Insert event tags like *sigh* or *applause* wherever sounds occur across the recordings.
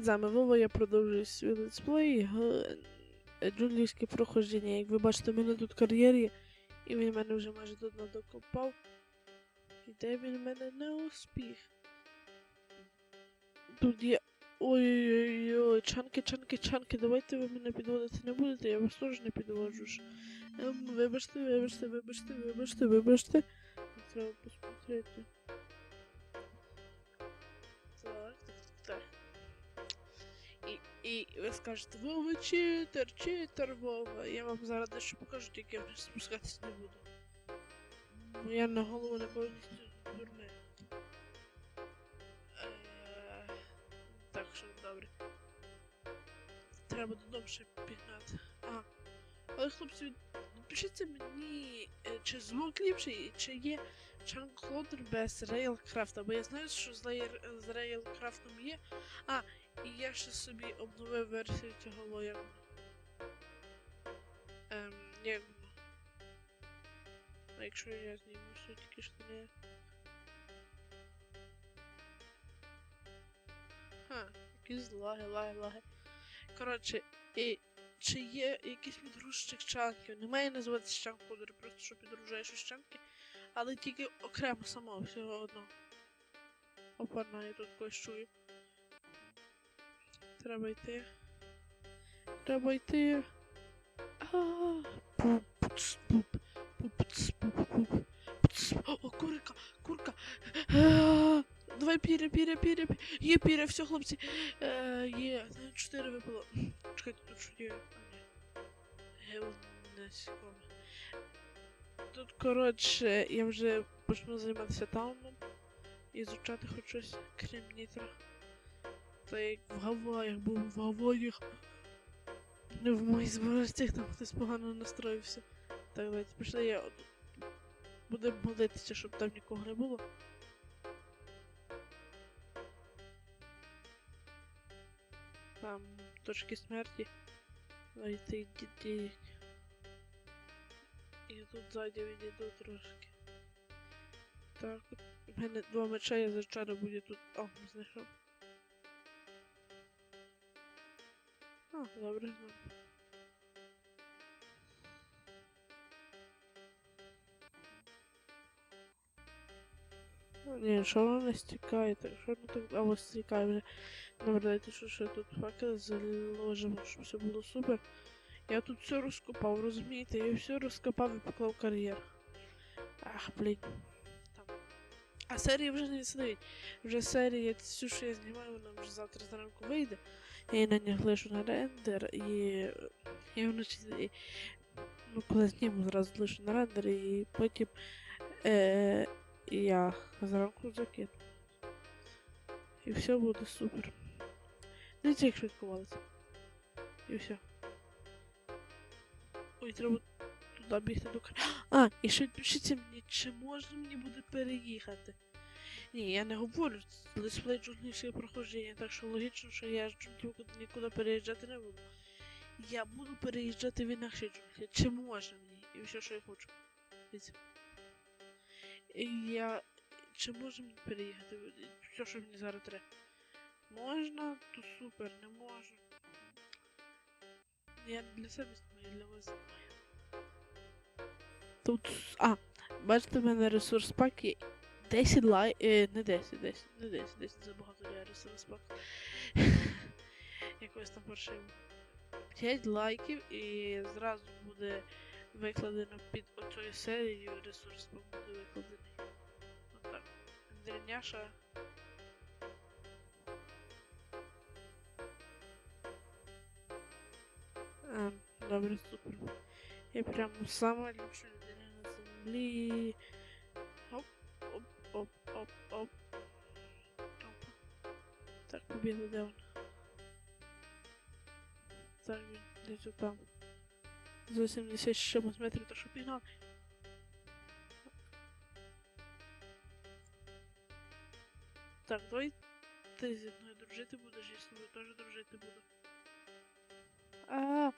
Привіт, з вами Вова, я продовжую свій летсплей е, джунглівське проходження. Як ви бачите, в мене тут кар'єр є, і він мене вже майже тут надокопав. Іде він мене не успіх. Тут є. Ой-ой-ой, чанки, чанки, чанки, давайте ви мене підводити не будете, я вас теж не підводжу ж. Ем, вибачте, вибачте, вибачте, вибачте, вибачте. Треба посмотрети. І, ви скажете, Вова читер, читер, Вова. Я вам зараз дещо покажу, тільки я вже спускатись не буду. Бо я на голову не повністю дурний. Е, Так, що добре. Треба додому ще пігнати. А. Але хлопці, напишіться мені, е, чи звук ліпший, чи є чанклодер без рейлкрафта, бо я знаю, що з рейлкрафтом є. А, і я ще собі обновив версію цього воєнного. Ем, як? А якщо я зніму все тільки що не. Ха, якісь лаги, лаги, лаги. Коротше, і чи є якийсь підручник чанків? Не має називатися чанкодер, просто що підружуєш щось чанки, але тільки окремо самого всього одного. Опа, я тут чую. Треба йти. Треба йти. О, курка, курка. Давай піря, піря, піря. Є піря, все, хлопці. Е, Є, чотири випало. Чекайте, тут що є. Ні. Тут, коротше, я вже почну займатися тауном і звучати хоч щось, крім нітра. Та як в Гаваях був в Гаваях. Не в моїй зборостях там хтось погано настроївся. Так, давайте пішли, я будемо молитися, щоб там нікого не було. Там точки смерті. Давайте йдіть. Я тут ззаді відійду трошки. Так, у мене два меча, я зачара буде тут. О, знайшов. А, добре. Ну, ні, що воно не стікає, так що воно так або стікає вже. Добре, дайте що ще тут факел заложимо, щоб все було супер. Я тут все розкопав, розумієте? Я все розкопав і поклав кар'єр. Ах, блін. Там. А серія вже не відстоїть. Вже серія, все, що я знімаю, вона вже завтра зранку вийде. Я нього лишу на рендер і. І вночі. Ну, коли зніму, зразу лишу на рендер і потім. Е, я зранку закину. І все буде супер. Дивіться, як швидко валиться. І все. Ой, треба туди бігти до. А, і ще пишіться мені, чи можна мені буде переїхати. Ні, я не говорю, летсплей джунглівське проходження, так що логічно, що я з джунглів нікуди переїжджати не буду. Я буду переїжджати в інакші джунглі. Чи можна мені? І все, що я хочу. Я. Чи можна мені переїхати? Все, що мені зараз треба. Можна, то супер, не можу. Я для себе знімаю, для вас знімаю. Тут. А, бачите, в мене ресурс пак є 10 лай. Не 10, 10, не 10, 10 забагато ресурс пак. Якось там паршиво. 5 лайків і зразу буде викладено під оцею серією ресурс буде викладений. Отак. Древняша. А, добре, супер. Я прям сама лучша людина на землі. Побігли, де вона? Так, він десь там. За 70 з чимось метрів, то що пігнали. Так, давай ти зі мною дружити будеш, я з тобою теж дружити буду. А,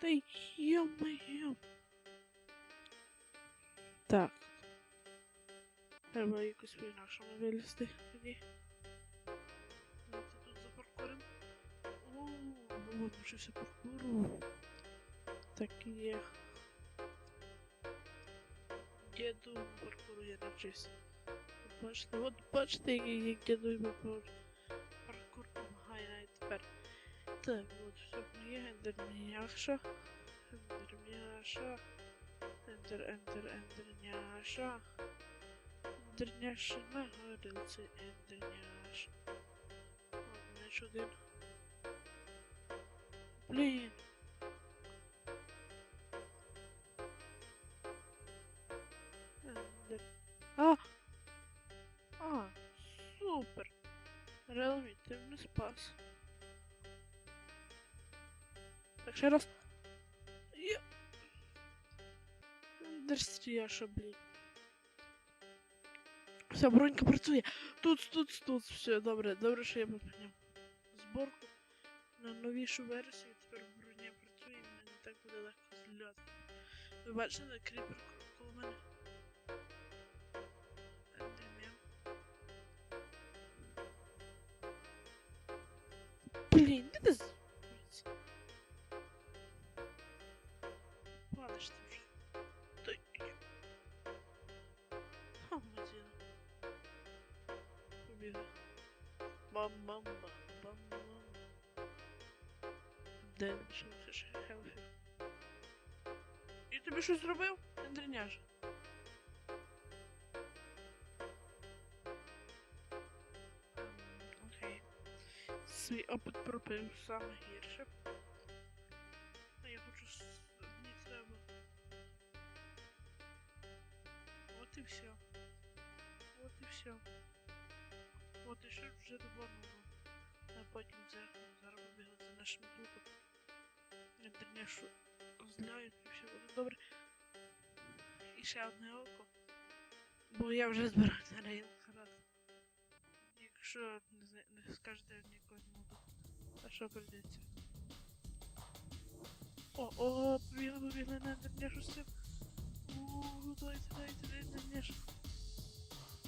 та ё-моё. Так. Треба якось по-інакшому вилізти тоді. Паркуру, навчився паркуру. Так і є. Діду паркуру я навчився. Бачите, от бачите, як діду йому паркур допомагає навіть тепер. Так, от все моє, ендерняша. Ендерняша. Ендер, ендер, ендерняша. Ендерняша на горілці, ендерняша. О, знаєш один. Блін. А! А, супер. Релмі, ти мене спас. Так, ще раз. Я... Ендерстріяша, блін. Все, бронька працює. Тут, тут, тут, все, добре, добре, що я попиняв. Зборку на новішу версію, легко зляти. Ви бачите, кріпер коло мене? Ендермен. Блін, де ти з... Падаєш ти вже. Та й- Ха, Матіна. Побігли. Бам-бам-бам, бам-бам. Де ще ще хелфі? І тобі щось зробив? Ендриняж. Окей. Свій опит пропив саме гірше. А я хочу не треба. От і все. От і все. От і що вже добавимо. А потім зараз побігли за нашим духом. Я дерняшу зляють і все буде добре. Ще одне око. Бо я вже збирався на рейн грати. Якщо не, зна- не скажете нікого не буду. А що прийдеться? О, о, побігли, побігли на дерняшу з. Ууу, дайте, дайте, дайте дерняшу.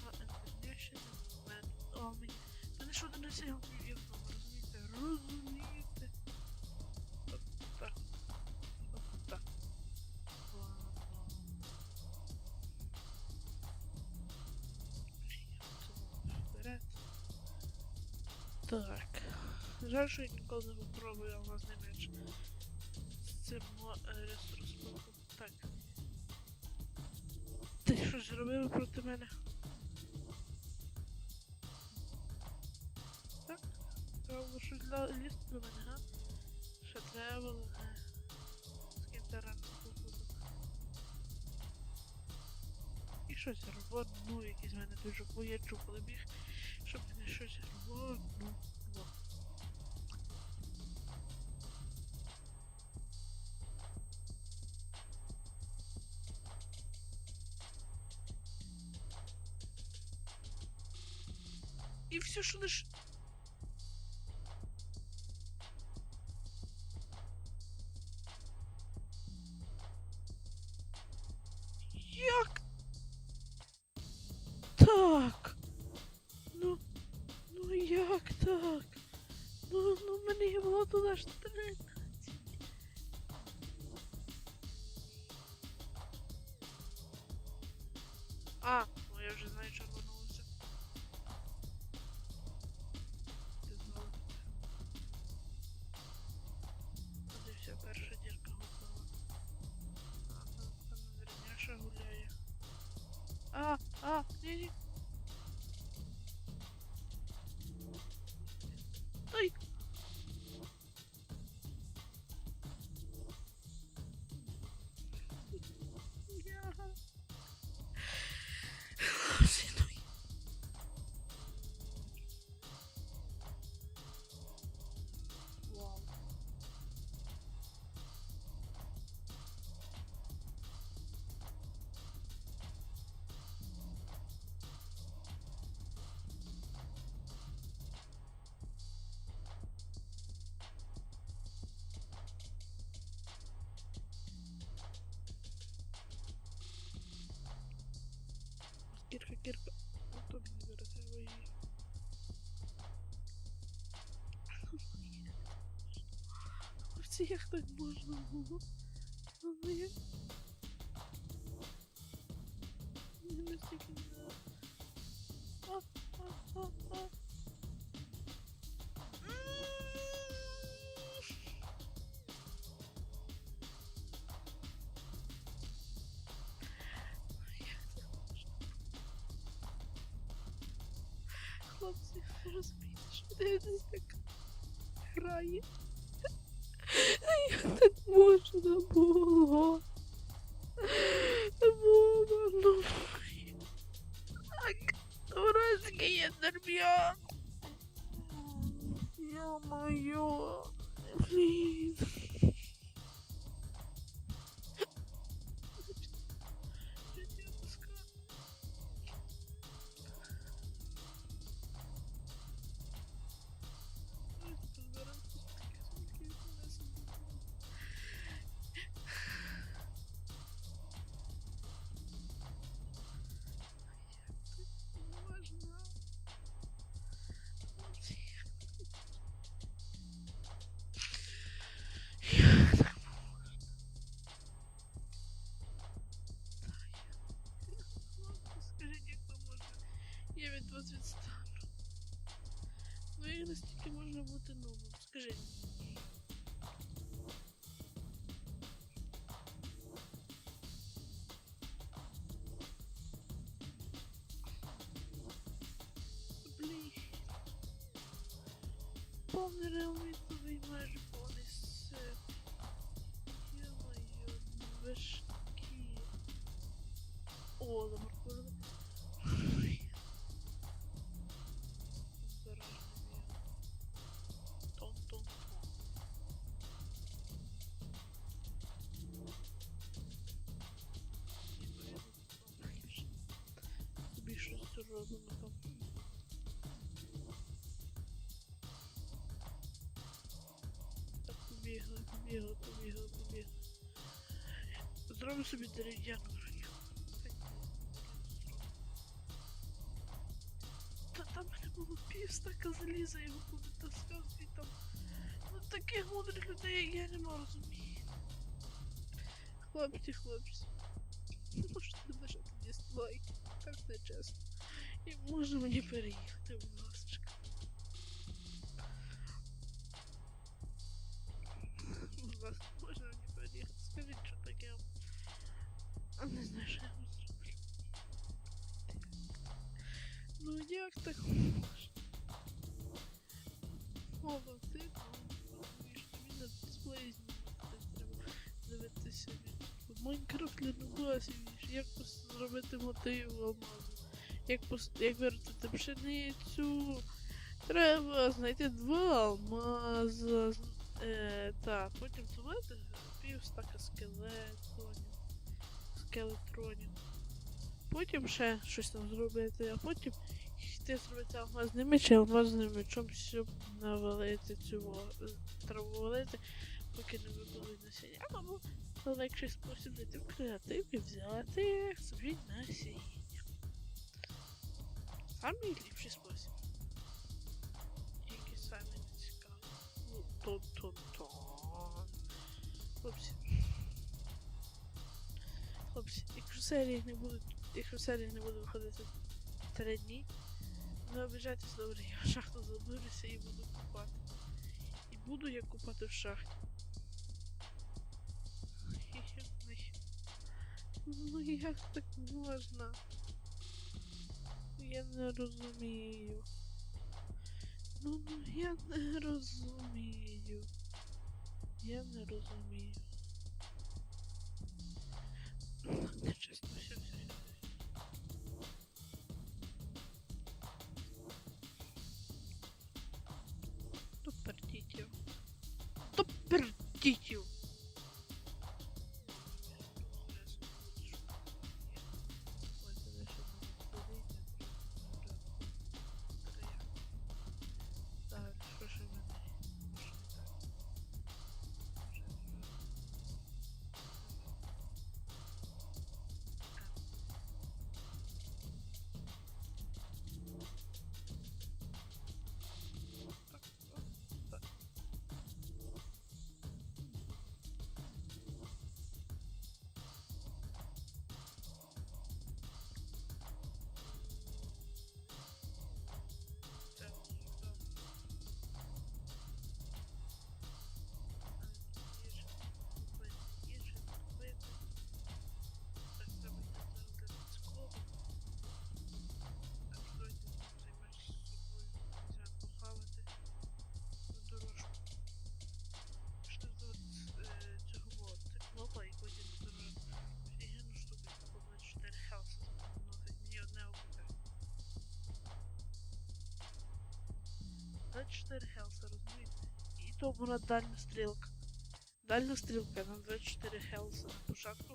А, дерняша не мене. О, мені. Мене що один сил в'їхав, розумієте? Розумієте? Жаль, що я ніколи не попробую, а у нас не менше. З цим мо- е, ресурсом. Так. Ти щось зробив проти мене? Так? Треба було щось для лізти до мене, га? Що треба було? Е, З ти рано. І щось рвону, якийсь мене дуже поєчу, коли біг, щоб мене щось рвону. Лиш. Як? Так. Ну, ну як так? Ну, ну мені було туди ж треба. Кірка, кірка. Ну, то мені зараз треба її. Хлопці, як так можна було? Ну, ну, як? Мені настільки не розумієте, що дивитесь так грає? А Як так можна було? Було, ну. Так, дурацький ядерб'ян. *laughs* Ё-моё. Блин. Як настільки можна бути новим? Скажіть. Блін. Повний реалмітовий майже повний сет. Ё-моё, важкі. О, замаркували. Побігли, побігли, побігли. Зробимо собі дерев'яну броню. Та там не було півстака заліза, його буде таскати там. Ну таких мудрих людей, я не можу розуміти. Хлопці, хлопці. Можете нажати дизлайк, так не чесно. І може мені переїхати, будь ласка. Так можна? Мова, ти там тобі на дисплеї знімати треба дивитися від Майнкрафт для нубасів, як пос- зробити мотив алмазу, як пос... як виростити пшеницю. Треба знайти два алмаза. Е, так, потім зробити пів стака скелетонів. Скелетронів. Потім ще щось там зробити, а потім йти зробити алмазний меч, і алмазним мечом щоб навалити цю траву валити, поки не випали насіння. Або легший спосіб зайти в креатив і взяти собі насіння. Самий ліпший спосіб. Який самий не цікавий. Ну, тон-тон-тон. Хлопці. Хлопці, якщо серії не будуть, якщо серії не буде виходити три дні, не обіжайтесь добре, я в шахту заберуся і буду купати. І буду я купати в шахті. Ну як так можна? Я не розумію. Ну, ну я не розумію. Я не розумію. Не чесно, все, Так, 24 хелса, розумієте? І то була дальня стрілка. Дальня стрілка на 24 хелса. Спочатку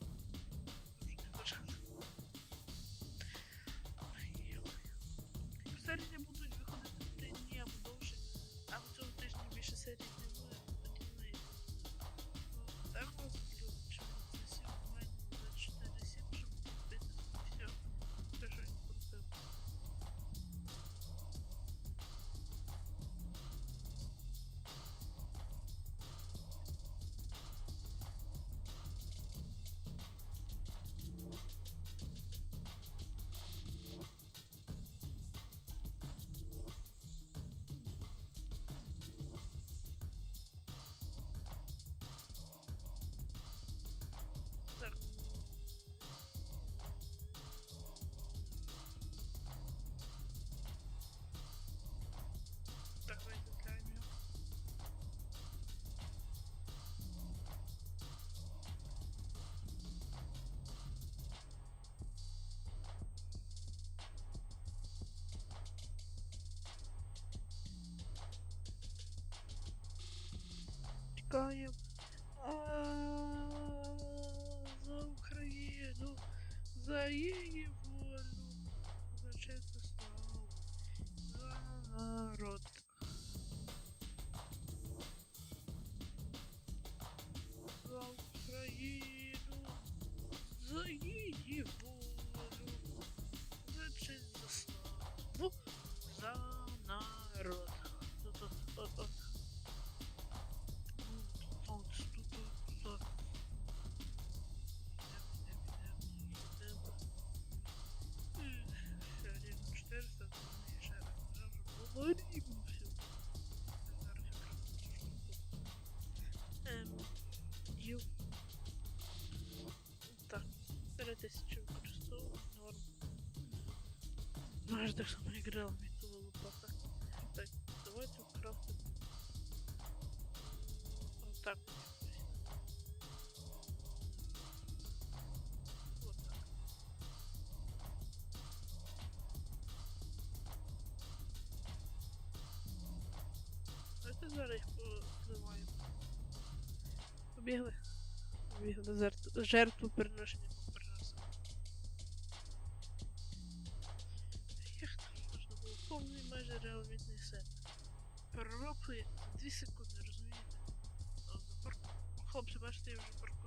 так со мной играл, мне это было просто. Так, давайте крафтим. Вот так. Вот так. Давайте зараз їх позиваємо. Побігли. Побігли жертву жертву приношення. дві секунди, розумієте? Е, Хлопці, бачите, я вже паркую.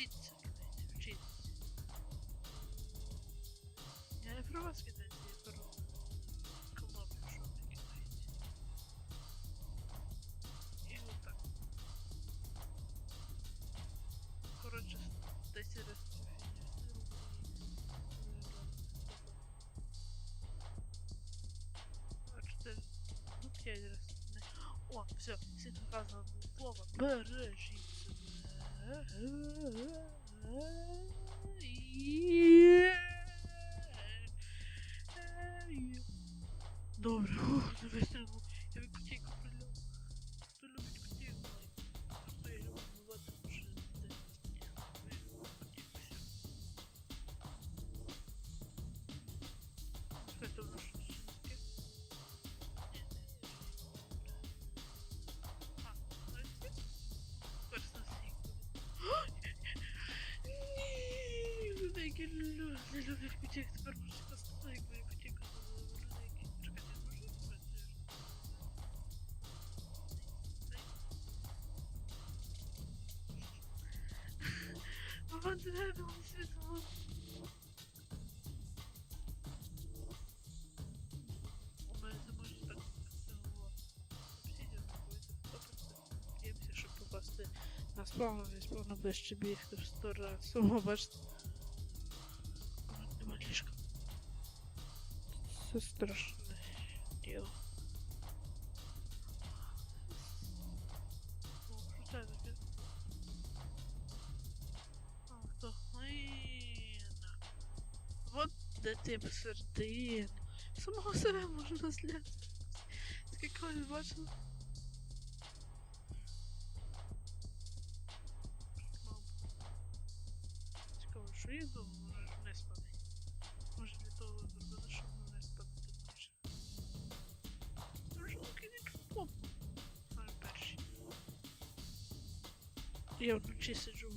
Вчиться кидать, вчиться. Я не про вас кидать, я про клопів, що ви кидаєте. І отак. Коротше, десь раз цю фігню. Коротше, тут я раз. О, все, всі два раза слово. Бережіть себе. Doğru. *laughs* Nefesini звернулося від вас. У мене не може так цього субсидію знаходиться 100%. Б'ємося, щоб попасти в сторону. Сумо, бачите? Нема. Все страшно. Де ти посередині. Самого себе можна зляти. Таке колись бачила. Цікаво, що я думаю, може не спати. Може для того зробили, щоб не спати. Ну що, кинуть попу. Саме перші. Я вночі сиджу,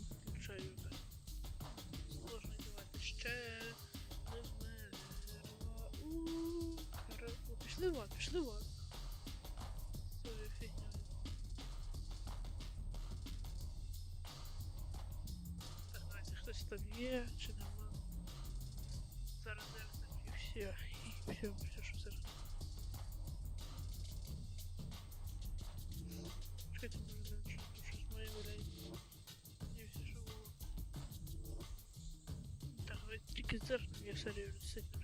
Пішли вон, пішли вон. Своєю фігньою. Так, давайте хтось там є, чи нема. Зараз дернемо і все. І все, все, що зараз. Чекайте, може не що щось має варіант. І все, що було. Так, ви тільки зерном я серію сильно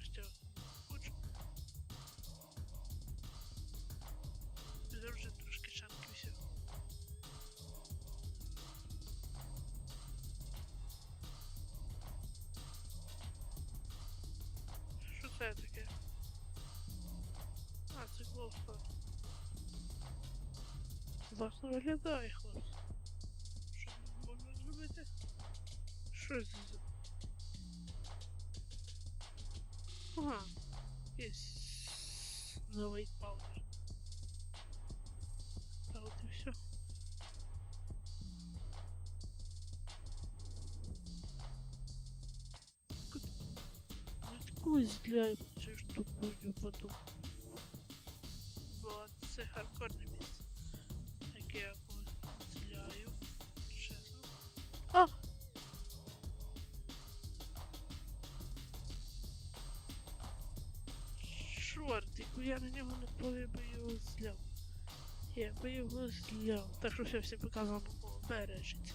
Зляю цю штуку потом. Бо це хардкорне місце. Яке я зляю. Чесно. А! Чортику, я на нього не коли би його зляв. Я би його зляв. Так що все, всім показано було. Бережіть.